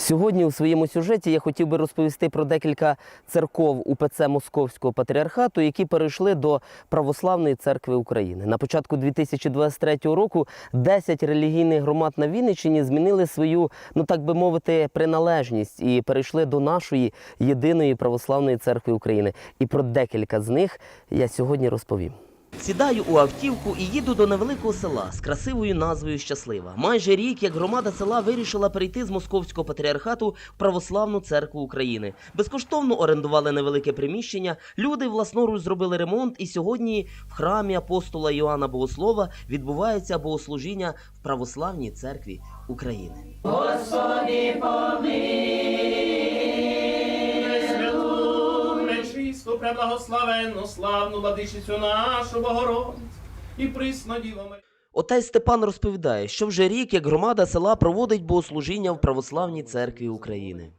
Сьогодні у своєму сюжеті я хотів би розповісти про декілька церков УПЦ Московського патріархату, які перейшли до Православної церкви України. На початку 2023 року 10 релігійних громад на Вінниччині змінили свою, ну так би мовити, приналежність і перейшли до нашої єдиної православної церкви України. І про декілька з них я сьогодні розповім. Сідаю у автівку і їду до невеликого села з красивою назвою Щаслива. Майже рік, як громада села вирішила перейти з московського патріархату в Православну церкву України. Безкоштовно орендували невелике приміщення. Люди власноруч зробили ремонт, і сьогодні в храмі апостола Йоанна Богослова відбувається богослужіння в Православній церкві України. Пресвяту, пречисту, преблагословенну, славну владичицю нашу Богородицю і присно Діво Марію. Отець Степан розповідає, що вже рік, як громада села проводить богослужіння в Православній церкві України.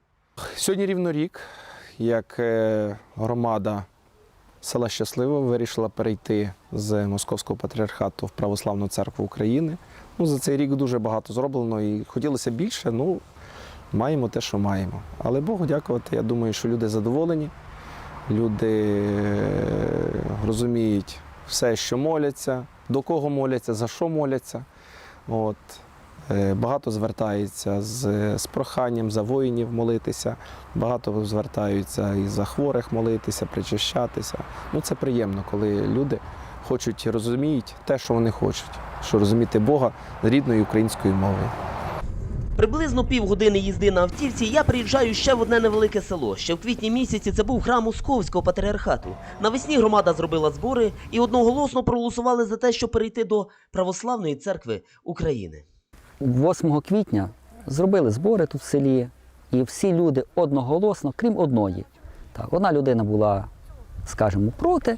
Сьогодні рівно рік, як е, громада села Щасливо вирішила перейти з Московського патріархату в Православну церкву України. Ну, за цей рік дуже багато зроблено і хотілося більше. Ну, маємо те, що маємо. Але Богу дякувати, я думаю, що люди задоволені, люди е, розуміють все, що моляться, до кого моляться, за що моляться. От. Е, Багато звертаються з, з проханням за воїнів молитися, багато звертаються і за хворих молитися, причащатися. Ну це приємно, коли люди хочуть розуміють те, що вони хочуть, що розуміти Бога рідною українською мовою. Приблизно півгодини їзди на автівці я приїжджаю ще в одне невелике село. Ще в квітні місяці це був храм Московського патріархату. Навесні громада зробила збори і одноголосно проголосували за те, щоб перейти до Православної церкви України. 8 квітня зробили збори тут в селі, і всі люди одноголосно, крім одної. Так, одна людина була, скажімо, проти,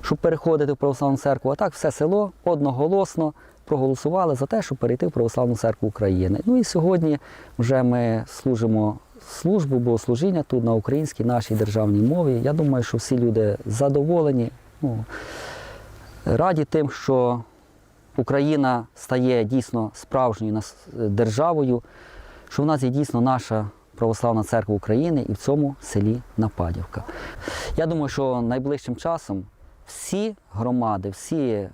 щоб переходити в православну церкву, а так все село одноголосно проголосували за те, щоб перейти в православну церкву України. Ну і сьогодні вже ми служимо службу богослужіння тут на українській нашій державній мові. Я думаю, що всі люди задоволені, ну, раді тим, що Україна стає дійсно справжньою державою, що в нас є дійсно наша православна церква України і в цьому селі Нападівка. Я думаю, що найближчим часом всі громади, всі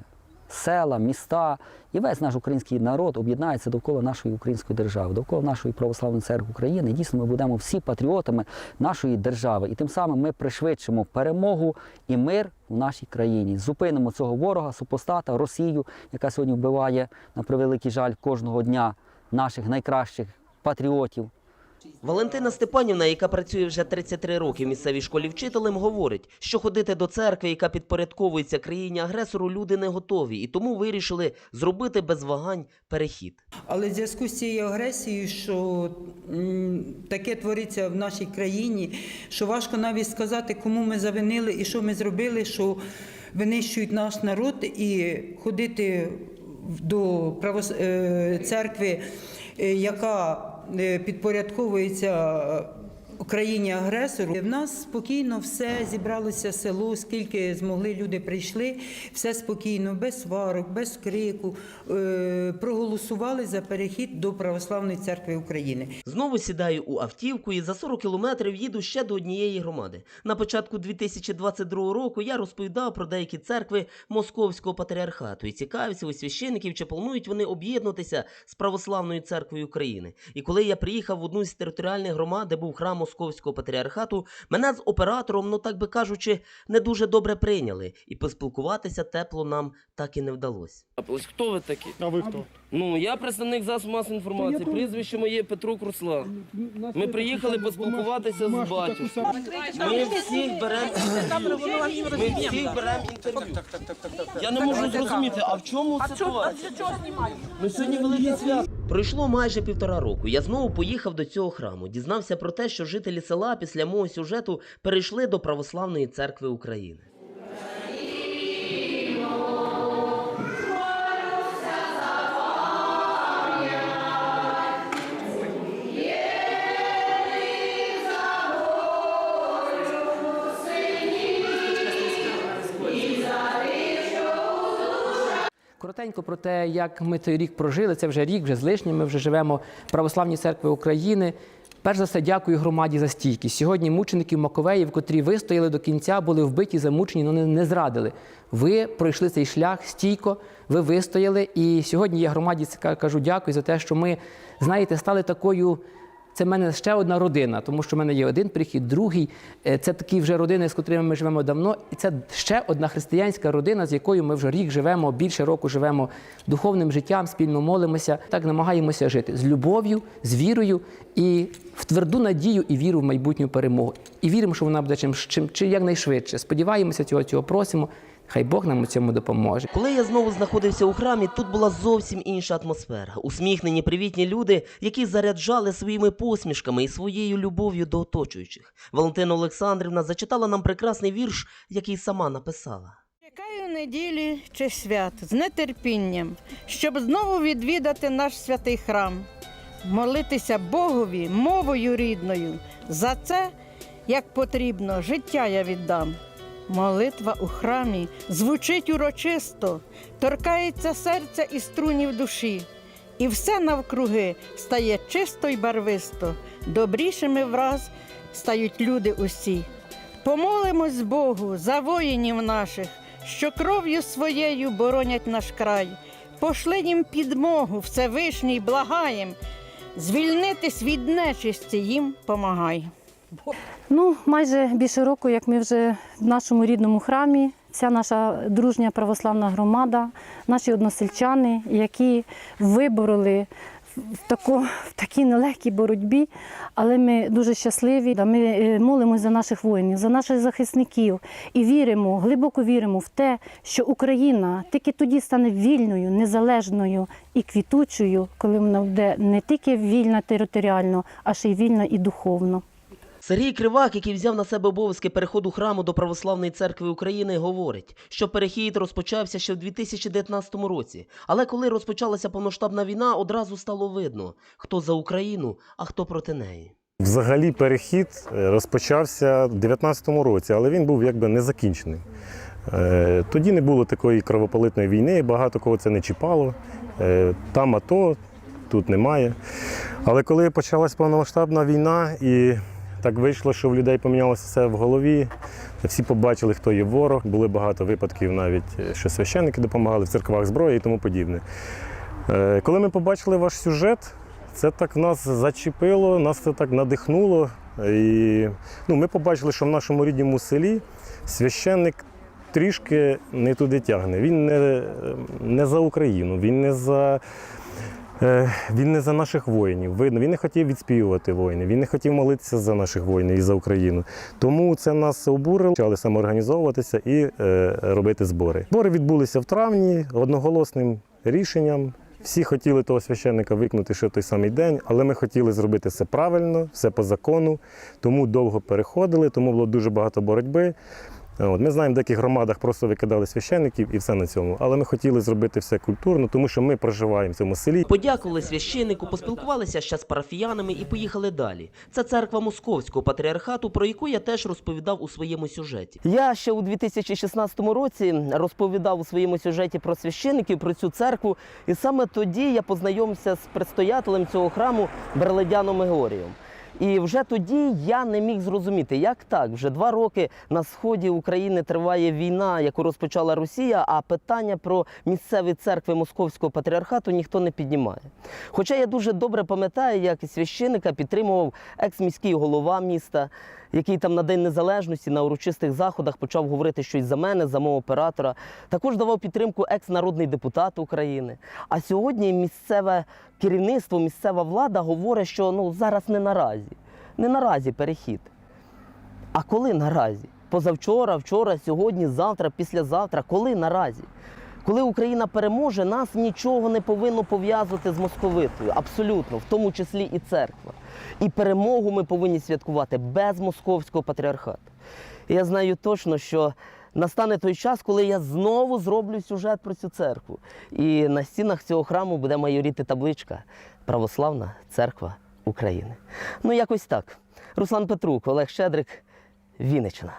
села, міста і весь наш український народ об'єднається довкола нашої української держави, довкола нашої православної церкви України. І дійсно, ми будемо всі патріотами нашої держави. І тим самим ми пришвидшимо перемогу і мир в нашій країні. Зупинимо цього ворога, супостата, Росію, яка сьогодні вбиває на превеликий жаль кожного дня наших найкращих патріотів. Валентина Степанівна, яка працює вже 33 роки в місцевій школі вчителем, говорить, що ходити до церкви, яка підпорядковується країні агресору, люди не готові, і тому вирішили зробити без вагань перехід. Але в зв'язку з цією агресією, що таке твориться в нашій країні, що важко навіть сказати, кому ми завинили і що ми зробили, що винищують наш народ, і ходити до е, церкви, е, яка підпорядковується. Україні агресору в нас спокійно все зібралося село, скільки змогли люди прийшли, все спокійно, без сварок, без крику. Е, проголосували за перехід до Православної церкви України. Знову сідаю у автівку і за 40 кілометрів їду ще до однієї громади. На початку 2022 року я розповідав про деякі церкви Московського патріархату і цікавився у священиків, чи планують вони об'єднатися з Православною церквою України. І коли я приїхав в одну з територіальних громад, де був храм Московського патріархату, мене з оператором, ну так би кажучи, не дуже добре прийняли, і поспілкуватися тепло нам так і не вдалося. Ось хто ви такі? А ви хто? Ну, я представник засобу масової інформації. Прізвище моє Петрук Руслан. Ми приїхали поспілкуватися з батюшком. Ми всіх беремо ми всіх беремо інтерв'ю. Я не можу зрозуміти, а в чому ситуація? Ну сьогодні велике свято. Пройшло майже півтора року. Я знову поїхав до цього храму. Дізнався про те, що жителі села після мого сюжету перейшли до Православної церкви України. Коротенько про те, як ми той рік прожили. Це вже рік, вже з лишнім. Ми вже живемо в Православній церкві України. перш за все, дякую громаді за стійкість. Сьогодні мучеників Маковеїв, котрі вистояли до кінця, були вбиті, замучені, але не, зрадили. Ви пройшли цей шлях стійко, ви вистояли. І сьогодні я громаді кажу дякую за те, що ми, знаєте, стали такою. Це в мене ще одна родина, тому що в мене є один прихід, другий. Е, Це такі вже родини, з котрими ми живемо давно. І це ще одна християнська родина, з якою ми вже рік живемо, більше року живемо духовним життям, спільно молимося. Так намагаємося жити з любов'ю, з вірою і в тверду надію і віру в майбутню перемогу. І віримо, що вона буде чим, чим чи якнайшвидше. Сподіваємося, цього цього просимо. Хай Бог нам у цьому допоможе. Коли я знову знаходився у храмі, тут була зовсім інша атмосфера. Усміхнені, привітні люди, які заряджали своїми посмішками і своєю любов'ю до оточуючих. Валентина Олександрівна зачитала нам прекрасний вірш, який сама написала. Чекаю неділі чи свят з нетерпінням, щоб знову відвідати наш святий храм, молитися Богові мовою рідною. За це, як потрібно, життя я віддам. Молитва у храмі звучить урочисто, торкається серця і струнів душі, і все навкруги стає чисто й барвисто, добрішими враз стають люди усі. Помолимось Богу за воїнів наших, що кров'ю своєю боронять наш край. Пошли їм підмогу, Всевишній благаєм, звільнитись від нечисті їм помагай. Ну, майже більше року, як ми вже в нашому рідному храмі, ця наша дружня православна громада, наші односельчани, які вибороли в, тако, в такій нелегкій боротьбі, але ми дуже щасливі. Ми е, молимося за наших воїнів, за наших захисників і віримо, глибоко віримо в те, що Україна тільки тоді стане вільною, незалежною і квітучою, коли вона буде не тільки вільна територіально, а ще й вільна і духовно. Сергій Кривак, який взяв на себе обов'язки переходу храму до Православної церкви України, говорить, що перехід розпочався ще в 2019 році. Але коли розпочалася повноштабна війна, одразу стало видно, хто за Україну, а хто проти неї. Взагалі перехід е, розпочався в 19-му році, але він був якби не закінчений. Е, Тоді не було такої кровополитної війни, багато кого це не чіпало. Е, Там АТО, тут немає. Але коли почалась повномасштабна війна і так вийшло, що в людей помінялося все в голові, всі побачили, хто є ворог. Були багато випадків навіть, е, що священники допомагали в церквах зброї і тому подібне. Е, Коли ми побачили ваш сюжет, це так нас зачепило, нас це так надихнуло. І ну, ми побачили, що в нашому рідному селі священник трішки не туди тягне. Він не, не за Україну, він не за. Е, Він не за наших воїнів. Видно, він не хотів відспівувати воїнів, він не хотів молитися за наших воїнів і за Україну. Тому це нас обурило, почали самоорганізовуватися і е, робити збори. Збори відбулися в травні одноголосним рішенням. Всі хотіли того священника викнути ще в той самий день, але ми хотіли зробити все правильно, все по закону, тому довго переходили, тому було дуже багато боротьби. От, ми знаємо, в деяких громадах просто викидали священників і все на цьому. Але ми хотіли зробити все культурно, тому що ми проживаємо в цьому селі. Подякували священнику, поспілкувалися ще з парафіянами і поїхали далі. Це церква Московського патріархату, про яку я теж розповідав у своєму сюжеті. Я ще у 2016 році розповідав у своєму сюжеті про священників, про цю церкву, і саме тоді я познайомився з предстоятелем цього храму Берледяном Георієм. І вже тоді я не міг зрозуміти, як так. Вже два роки на сході України триває війна, яку розпочала Росія, а питання про місцеві церкви Московського патріархату ніхто не піднімає. Хоча я дуже добре пам'ятаю, як священика підтримував екс-міський голова міста, який там на День Незалежності на урочистих заходах почав говорити щось за мене, за мого оператора. Також давав підтримку екс-народний депутат України. А сьогодні місцеве керівництво, місцева влада говорить, що ну зараз не наразі. Не наразі перехід. А коли наразі? Позавчора, вчора, сьогодні, завтра, післязавтра. Коли наразі? Коли Україна переможе, нас нічого не повинно пов'язувати з московитою. Абсолютно, в тому числі і церква. І перемогу ми повинні святкувати без московського патріархату. Я знаю точно, що настане той час, коли я знову зроблю сюжет про цю церкву. І на стінах цього храму буде майоріти табличка Православна церква України. Ну, якось так. Руслан Петрук, Олег Щедрик, Вінниччина.